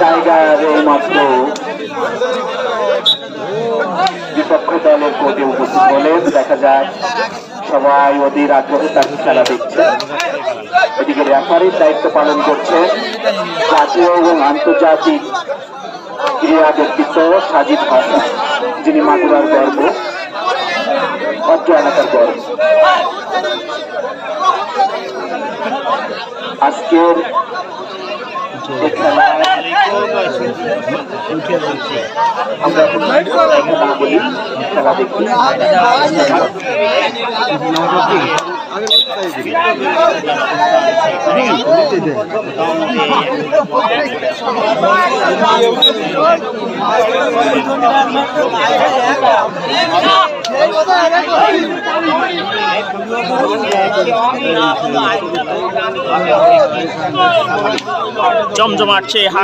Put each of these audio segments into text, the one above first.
Tiger মাত্র বিপক্ষ দলের কোর্টে উপস্থিত হলেন। দেখা যায় সবাই অধীর আগ্রহে তার খেলা দেখছে। এদিকে রেফারির দায়িত্ব পালন করছে। জাতীয় এবং আন্তর্জাতিক ক্রীড়া ব্যক্তিত্ব সাজিদ হাসান, যিনি মাগুরার গর্ব অত্র এলাকার গর্ব। আজকের খেলায় আমরা এখন খেলা বলি খেলা দেখি জমজমাটছে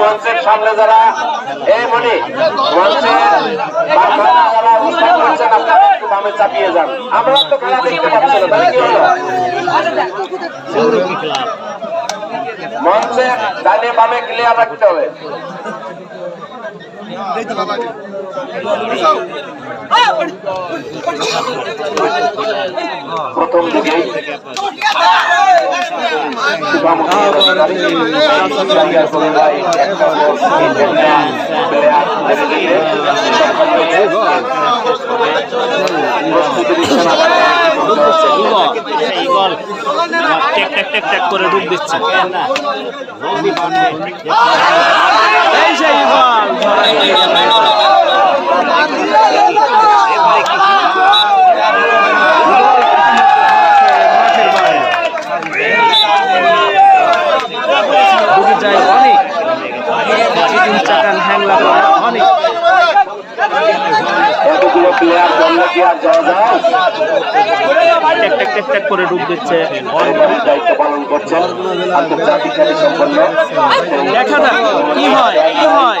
মঞ্চের সামনে যারা এই মনি আপনারা বামে চাপিয়ে যান। আমরা তো খেলা দেখতে পাচ্ছি মঞ্চের ডানে বামে ক্লিয়ার রাখতে হবে। প্রথম টেক করে ডুব দিচ্ছে এই করে ডুব দিচ্ছে দায়িত্ব পালন করছেন দেখা যাক কি হয় কি হয়?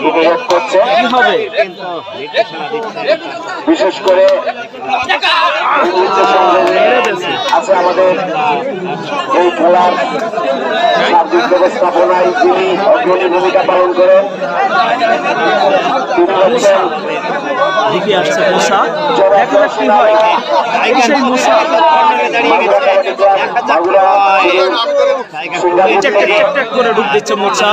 উপভোগ করছে বিশেষ করে আছে আমাদের এই খেলার সার্বিক ব্যবস্থাপনায় যিনি অগ্রণী ভূমিকা পালন করেন তিনি হচ্ছেন দিকে আসছে মশা। দেখা যাক কি হয়? সেই করে ডুব দিচ্ছে মশা।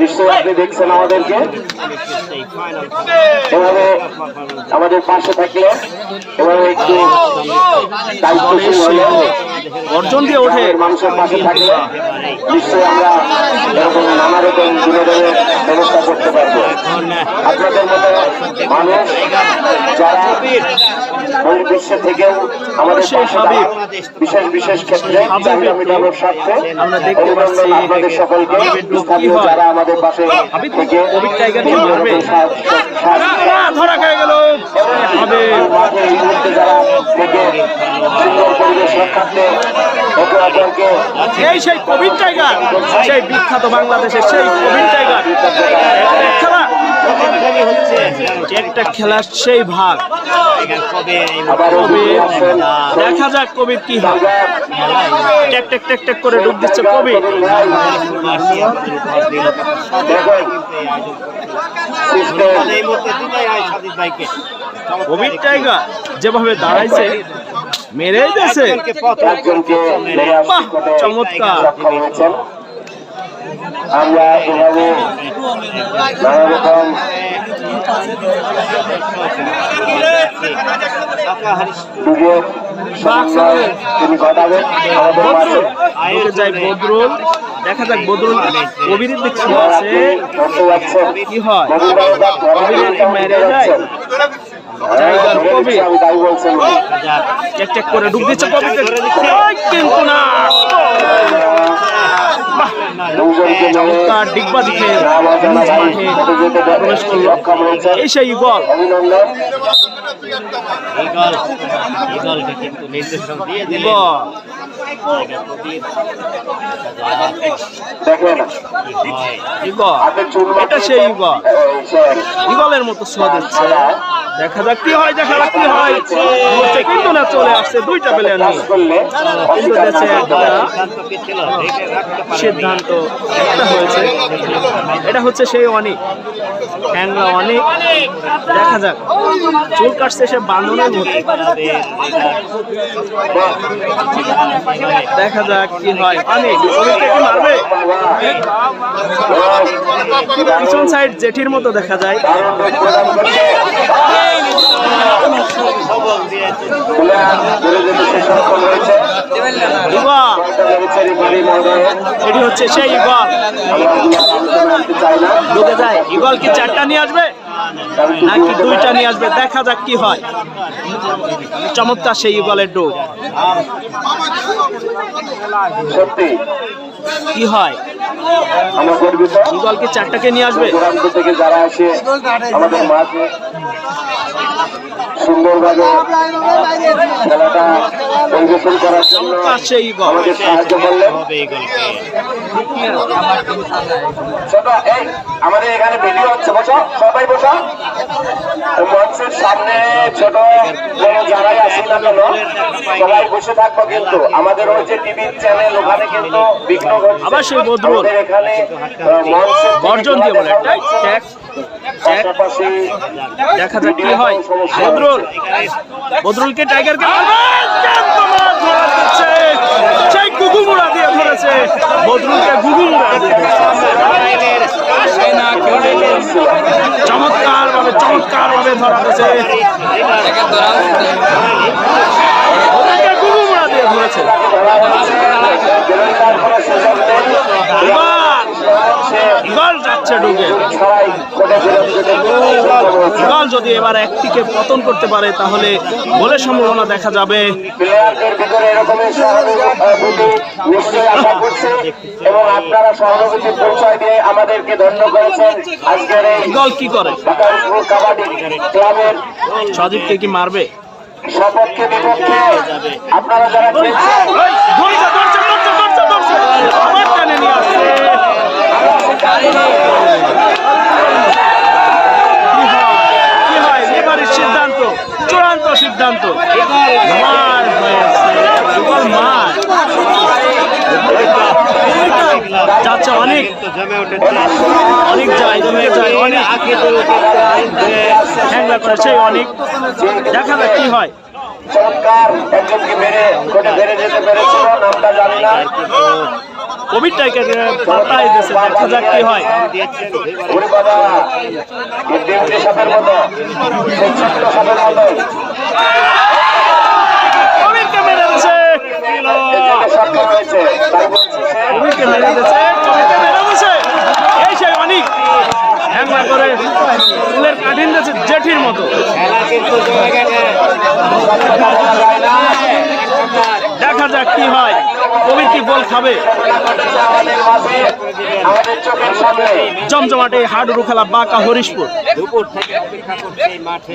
নিশ্চয়ই আপনি দেখছেন আমাদেরকে। এভাবে আমাদের পাশে থাকলে এভাবে একটু দায়িত্বশীল হলে অর্জন দিয়ে ওঠে। মানুষের পাশে থাকলে নিশ্চয়ই আমরা এরকম নানা রকম বিনোদনের ব্যবস্থা করতে পারব। আপনাদের মতো মানুষ যারা বহির্বিশ্বে থেকেও আমাদের বিশেষ বিশেষ ক্ষেত্রে চাহিদা মেটানোর স্বার্থে আমরা দেখতে অভিনন্দন পাচ্ছি আপনাদের সকলকে। স্থানীয় যারা আমাদের আমাদের পাশে থেকে ধরা খেয়ে গেল। এই সেই কোভিড টাইগার সেই বিখ্যাত বাংলাদেশের সেই কোভিড টাইগার। খেলা একটা খেলার সেই ভাগ। দেখা যাক কবির কি হয়। টেক টেক টেক টেক করে ডুব দিচ্ছে কবির। টাইগার যেভাবে দাঁড়াইছে মেরেই দিয়েছে। বাহ, চমৎকার। আমরা এভাবে নানা রকম যুগের সমন্বয় তিনি ঘটাবেন আমাদের মাঝে। বদরুল। দেখা যাক বদরুল কবিরের দিক আছে। কি হয়? কবির কি মেরে যায় জায়গার কবির তাই বলছেন টেক টেক করে ডুব দিচ্ছে কবির কিন্তু না। মেরে চমৎকার ডিগবাজি খেয়ে নিজ মাঠে প্রবেশ করল এই সেই গল ইগল ইগলকে কিন্তু নির্দেশন দিয়ে দিলেন গল দেখেন এটা সেই ইগল। ইগলের মতো দিচ্ছে। দেখা যাক কি হয় দেখা যাক কি হয়। হচ্ছে কিন্তু না চলে আসছে দুইটা প্লেয়ার নিয়ে। কিন্তু দেশে একটা সিদ্ধান্ত একটা হয়েছে। এটা হচ্ছে সেই অনেক। হ্যাংলা অনেক। দেখা যাক। চুল কাটছে সে বান্ধনের মতো। দেখা যাক কি হয়। অনেক কি মারবে? পিছন সাইড জেঠির মতো দেখা যায়। এটি হচ্ছে সেই ইগল। ঢুকে যায় ইগল কি চারটা নিয়ে আসবে? নাকি দুইটা নিয়ে আসবে দেখা যাক কি হয়। চমৎকার সেই বলের ডোক কি হয়? ইগলকে চারটাকে নিয়ে আসবে? যারা আসে আমাদের মাঝে। সুন্দরভাবে খেলাটা পরিবেশন করার জন্য আমাদের সাহায্য করলেন। ছোট এই আমাদের এখানে ভিডিও হচ্ছে বসো সবাই বসো। মঞ্চের সামনে ছোট বড় যারাই আসি না কেন সবাই বসে থাকব কিন্তু। আমাদের ওই যে টিভি চ্যানেল ওখানে কিন্তু বিঘ্ন ঘটছে। আমাদের এখানে মঞ্চের বর্জন দিয়ে বলে পাশাপাশি দেখা যাক কি হয়। বদরুল। বদরুলকে টাইগারকে সেই গুগু দিয়ে ধরেছে। বদরুলকে গুগু দিয়ে চমৎকার ভাবে চমৎকার ভাবে ধরা দিয়েছে বদরুলকে গুগু মুড়া দিয়ে ধরেছে। যাচ্ছে ঢুকে সবাই কোটে ফেরত যেতে ইগল যদি এবার একটিকে পতন করতে পারে তাহলে গোলের সম্ভাবনা দেখা যাবে। ইগল কি করে? সজীবকে কি মারবে? সপক্ষে বিপক্ষে। আপনারা যারা খেলছেন ওই, ধরছে, ধরছে, ধরছে, ধরছে, ধরছে। আবার টেনে নিয়ে আসছে। কি হয়? কি হয়? এবারের সিদ্ধান্ত চূড়ান্ত সিদ্ধান্ত মার হয়েছে ইগল মার যাচ্ছে অনেক কিন্তু জমে উঠেছে। অনেক যায় জমে যায় অনেক হ্যাংলা করে সেই অনেক। দেখা যাক কি হয়। চমৎকার একজনকে মেরে কোটে ফেরে যেতে পেরেছিল নামটা জানি না। কোভিড টাইকে দিয়েছে। দেখা যাক কি হয়। ওরে বাবা এই সাপের মতো ছোট্ট সাপের মতো। কোভিডকে মেরে দিয়েছে। যেতে সক্ষম হয়েছে তাই বলছি সে কোভিডকে মেরে দিয়েছে। অনেক হ্যাংলা করে ফুলের কাঠিন জেঠির মতো। দেখা যাক কি হয়। কবির কি বল খাবে? জমজমাটে হাডুরু খেলা বাঁকা হরিশপুর। দুপুর থেকে অপেক্ষা মাঠে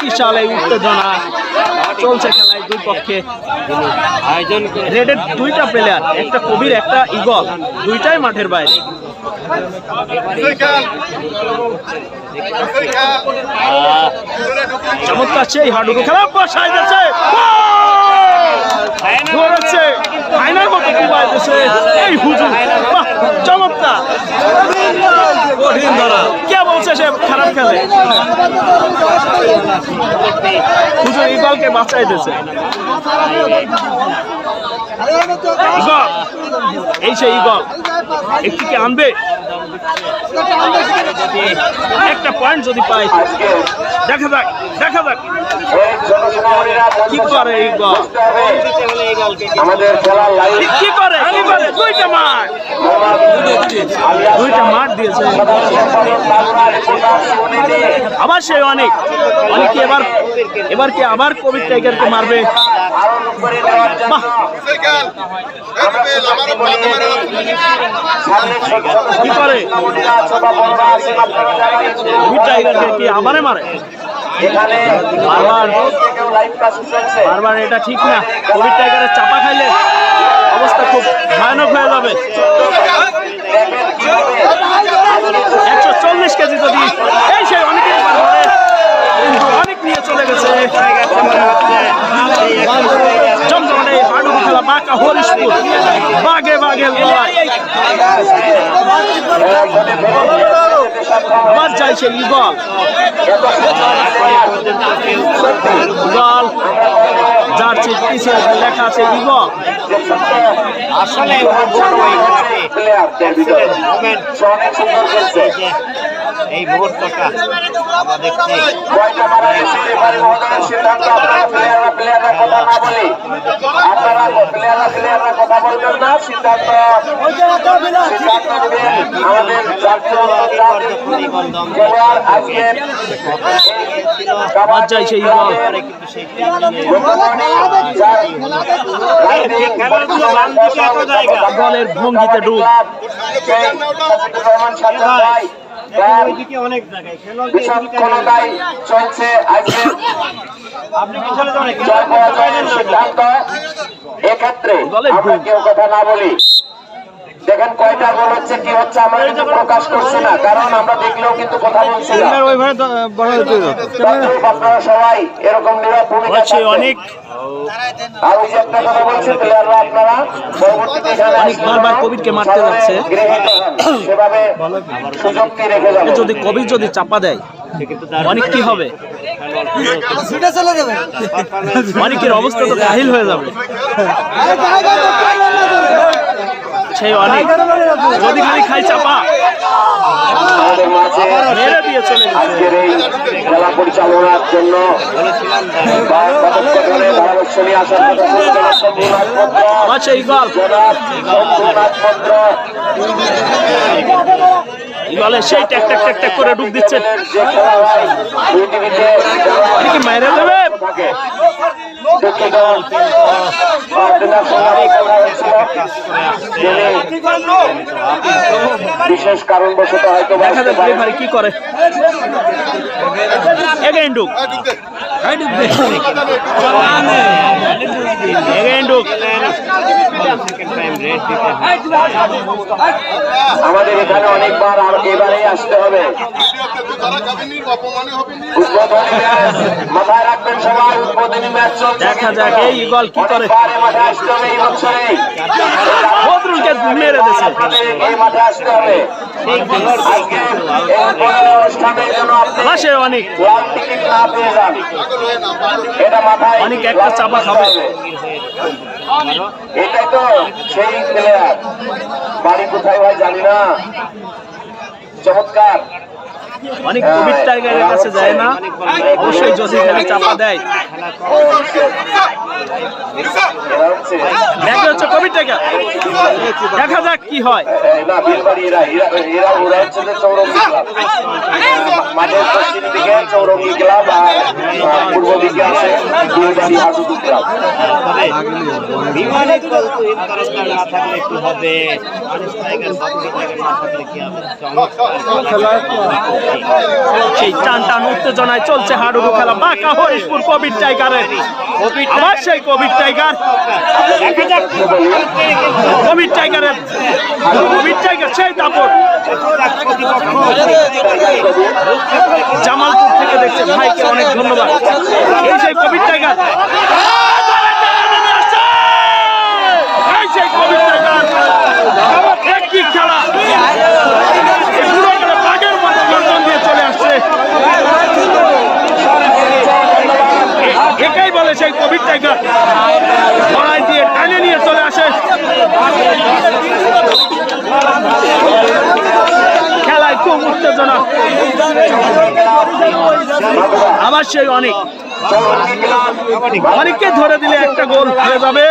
বিশাল এই উত্তেজনা। চলছে খেলায় দুই পক্ষে। আয়োজন রেডের দুইটা প্লেয়ার একটা কবির, একটা ইগল দুইটাই মাঠের বাইরে। চমৎকার সেই চমৎকার। কঠিন ধরা। কে বলছে সে খারাপ খেলে? হুজুর ইগলকে বাঁচাই দিয়েছে। ইগল এই সেই ইগল একটি কি আনবে? একটা পয়েন্ট যদি পাই দেখা যাক দেখা যাক। কি করে ইগল এই কি করে? কি করে? দুইটা মাঠ দুইটা মাঠ দিয়েছে। আবার সে অনেক। অনেক এবার এবার কি আবার কোভিড টাইগারকে মারবে? কি করে? কোভিড টাইগারকে কি আবারে মারে? বারবার বারবার এটা ঠিক না। কোভিড টাইগারের চাপা খাইলে অবস্থা খুব ভয়ানক হয়ে যাবে। একশো চল্লিশ কেজি যদি এই সেই কিন্তু অনেক নিয়ে চলে গেছে। ইগল ইগল যার চিট পিছিয়ে লেখা আছে ইগল আসলে এই মুহূর্তটা আমরা দেখছি কয়টা মারা গেছে এবারে মহোদয়ের সিদ্ধান্ত আপনারা প্লেয়াররা প্লেয়াররা কথা না বলি আপনারা প্লেয়াররা প্লেয়াররা কথা। বলবেন না সিদ্ধান্ত সিদ্ধান্ত নেবেন আমাদের সেই বলের ভঙ্গিতে ডুব। চলছে আজকে এক্ষেত্রে আমরা কেউ কথা না বলি। দেখেন কয়টা গোল হচ্ছে কি হচ্ছে আমরা কিন্তু প্রকাশ করছি না কারণ আমরা দেখলেও কিন্তু কথা বলছি না। আপনারা সবাই এরকম নীরব ভূমিকা অনেক আর ওই যে একটা কথা বলছি প্লেয়াররা আপনারা পরবর্তীতে এখানে অনেক বারবার কোভিডকে মারতে সামনে যাচ্ছে। সেভাবে সুযোগটি রেখে যাবেন। যদি কবি যদি চাপা দেয় অনেক কি হবে? অনেকের অবস্থা তো কাহিল হয়ে যাবে। সেই অনেক। যদি খালি খাই চাপা। আমাদের মাঝে মেরে দিয়ে চলে আজকের এই খেলা পরিচালনার জন্য সেই ট্যাক ট্যাক ট্যাক ট্যাক করে ডুব দিচ্ছে। যে খেলা বিশেষ কারণবশত হয়তো কি করে? আমাদের এখানে অনেকবার আর এবারেই আসতে হবে। উদ্বোধনী মাথায় রাখবেন সবাই উদ্বোধনী ম্যাচ চলছে দেখা যাক এই ইগল কি করে। বদরুলকে মেরে দিয়েছে। মাসে অনেক। অনেক একটা চাপা খাবে। এটাই তো সেই প্লেয়ার বাড়ি কোথায় ভাই জানি না। চমৎকার। অনেক কোভিড টাইগারের কাছে যায় না অবশ্যই যদি চাপা দেয়। দেখে হচ্ছে দেখা যাক কি হয়। মাঠের পশ্চিম দিকে চৌরঙ্গি ক্লাব আর পূর্ব দিকে আছে বিলবাড়ি হাসুদু ক্লাব বিমানে না থাকলে হবে সেই টান টান উত্তেজনায় চলছে হাডুডু খেলা। বাঁকা হরিশপুর কবির টাইগারের আবার সেই কবির টাইগার। কবির টাইগারের কবির টাইগার, সেই দাপট। জামালপুর থেকে দেখছে ভাইকে অনেক ধন্যবাদ। এই সেই কবির টাইগার। খেলা। দিয়ে চলে আসছে। কবির দিয়ে নিয়ে চলে আসে। খুব অনেক। অনেককে ধরে দিলে একটা গোল হয়ে যাবে।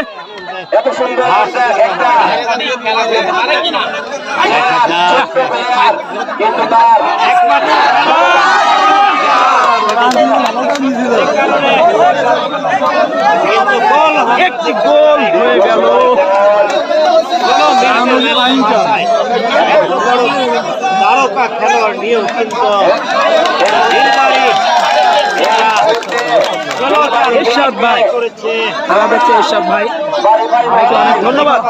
এত সুন্দর একটি গোল হয়ে গেল। তারকা খেলোয়াড় নিয়েও কিন্তু এরশাদ ভাই করেছে। খেলা এরশাদ ভাই। ভাইকে অনেক ধন্যবাদ।